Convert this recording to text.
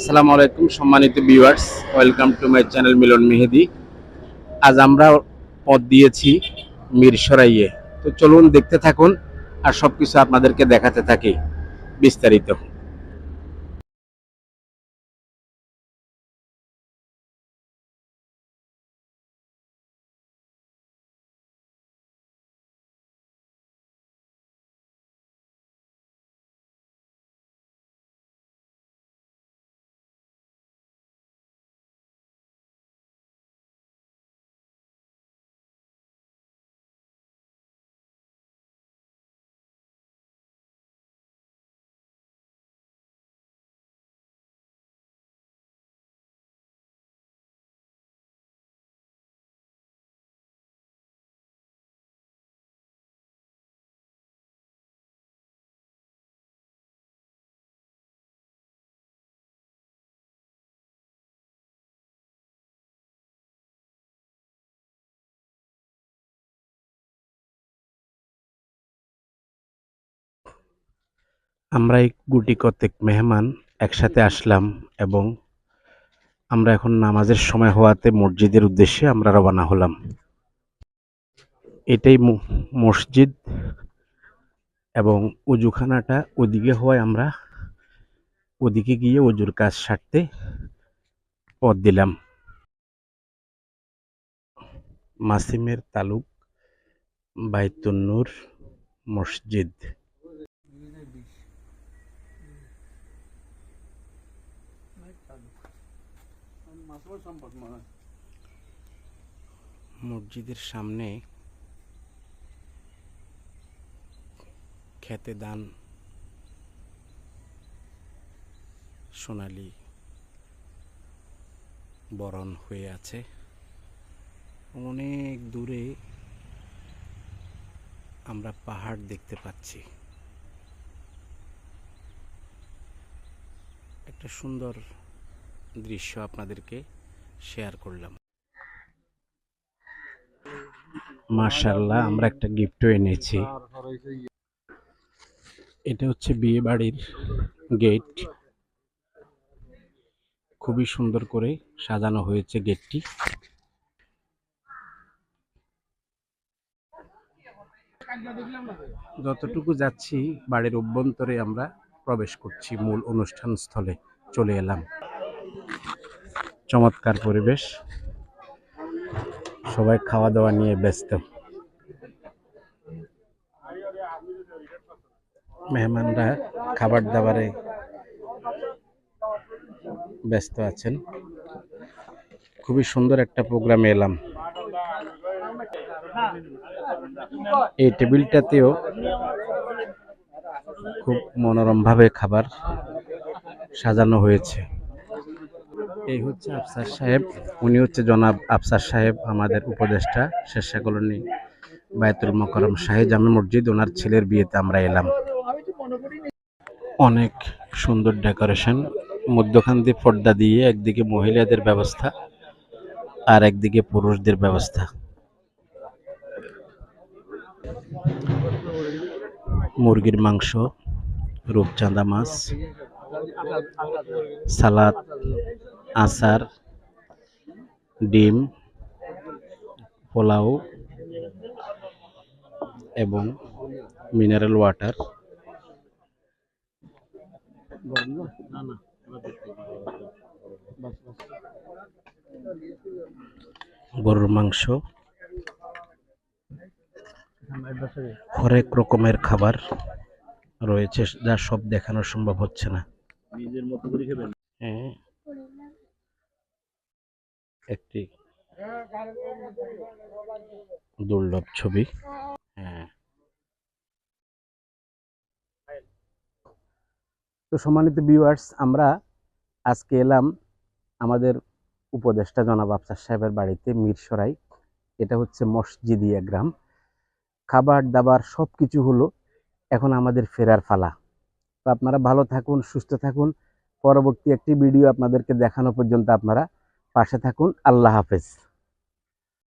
আসসালামু আলাইকুম, সম্মানিত viewers welcome to my channel Milon Mehedi আজ আমরা পথ দিয়েছি মিরসরাইয়ে তো চলুন দেখতে থাকুন আর সব কিছু আপনাদেরকে দেখাতে থাকি বিস্তারিত। আমরা এই গুটি কতেক মেহমান একসাথে আসলাম এবং আমরা এখন নামাজের সময় হওয়াতে মসজিদের উদ্দেশ্যে আমরা রওনা হলাম। এটাই মসজিদ এবং উজুখানাটা ওদিকে হওয়ায় আমরা ওদিকে গিয়ে অজুর কাজ সারতে পথ দিলাম। মাসিমের তালুক বাইতুন্নুর মসজিদ। মসজিদের সামনে খেতে দান সোনালি বরণ হয়ে আছে। অনেক দূরে আমরা পাহাড় দেখতে পাচ্ছি। একটা সুন্দর দৃশ্য আপনাদেরকে শেয়ার করলাম। মাশাল্লাহ আমরা একটা গিফটও এনেছি। এটা হচ্ছে বিয়ে বাড়ির গেট খুবই সুন্দর করে সাজানো হয়েছে গেটটি যতটুকু যাচ্ছি, বাড়ির অভ্যন্তরে আমরা প্রবেশ করছি, মূল অনুষ্ঠান স্থলে চলে এলাম। চমৎকার পরিবেশ। সবাই খাওয়া দাওয়া নিয়ে ব্যস্ত। মেহমানরা খাবার দাবারে ব্যস্ত আছেন। খুবই সুন্দর একটা প্রোগ্রামে এলাম। এই টেবিলটাতেও খুব মনোরমভাবে খাবার সাজানো হয়েছে। এই হচ্ছে আফসার সাহেব। উনি হচ্ছে জনাব আফসার সাহেব, আমাদের উপদেষ্টা শেরশা কলোনি বায়তুল মকরম শাহে জামে মসজিদ। ওনার ছেলের বিয়েতে আমরা এলাম। অনেক সুন্দর ডেকোরেশন, মধ্যখান দিয়ে পর্দা দিয়ে, একদিকে মহিলাদের ব্যবস্থা আর একদিকে পুরুষদের ব্যবস্থা। মুরগির মাংস, রূপচাঁদা মাছ, সালাদ আচার ডিম পোলাও এবং মিনারেল ওয়াটার গরুর মাংস। হরেক রকমের খাবার রয়েছে যা সব দেখানো সম্ভব হচ্ছে না। নিজের মতো হ্যাঁ। একটি দুর্লভ ছবি। হ্যাঁ। তো সম্মানিত ভিউয়ার্স আমরা আজকে এলাম আমাদের উপদেষ্টা জনাব আফসার সাহেবের বাড়িতে মিরসরাই এটা হচ্ছে মসজিদিয়া গ্রাম। খাবার দাবার সব কিছু হলো এখন আমাদের ফেরার ফালা। তো আপনারা ভালো থাকুন, সুস্থ থাকুন। পরবর্তী একটি ভিডিও আপনাদেরকে দেখানো পর্যন্ত আপনারা পাশে থাকুন আল্লাহ হাফেজ।